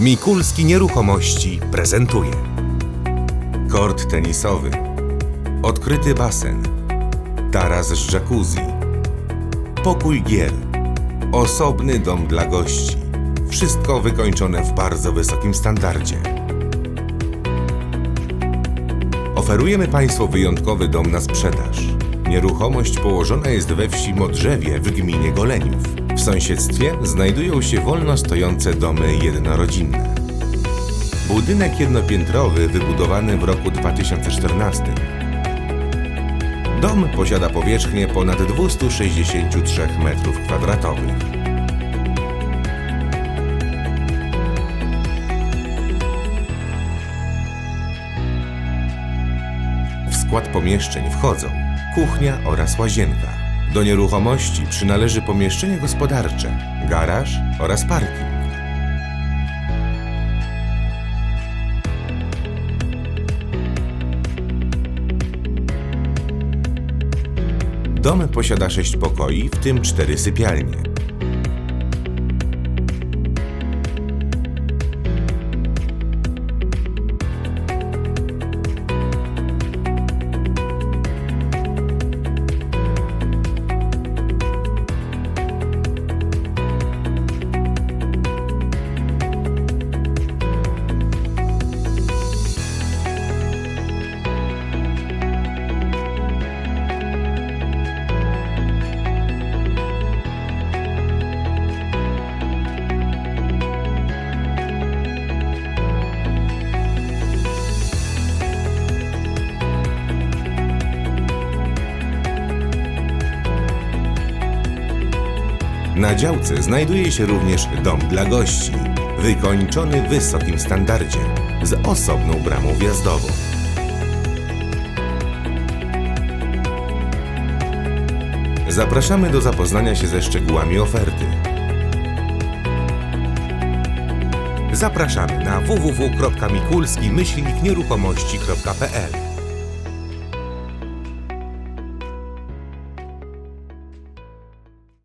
Mikulski Nieruchomości prezentuje. Kort tenisowy. Odkryty basen. Taras z jacuzzi. Pokój gier. Osobny dom dla gości. Wszystko wykończone w bardzo wysokim standardzie. Oferujemy Państwu wyjątkowy dom na sprzedaż. Nieruchomość położona jest we wsi Modrzewie w gminie Goleniów. W sąsiedztwie znajdują się wolno stojące domy jednorodzinne. Budynek jednopiętrowy wybudowany w roku 2014. Dom posiada powierzchnię ponad 263 m2. W skład pomieszczeń wchodzą kuchnia oraz łazienka. Do nieruchomości przynależy pomieszczenie gospodarcze, garaż oraz parking. Dom posiada sześć pokoi, w tym cztery sypialnie. Na działce znajduje się również dom dla gości, wykończony w wysokim standardzie, z osobną bramą wjazdową. Zapraszamy do zapoznania się ze szczegółami oferty. Zapraszamy na www.mikulski-nieruchomości.pl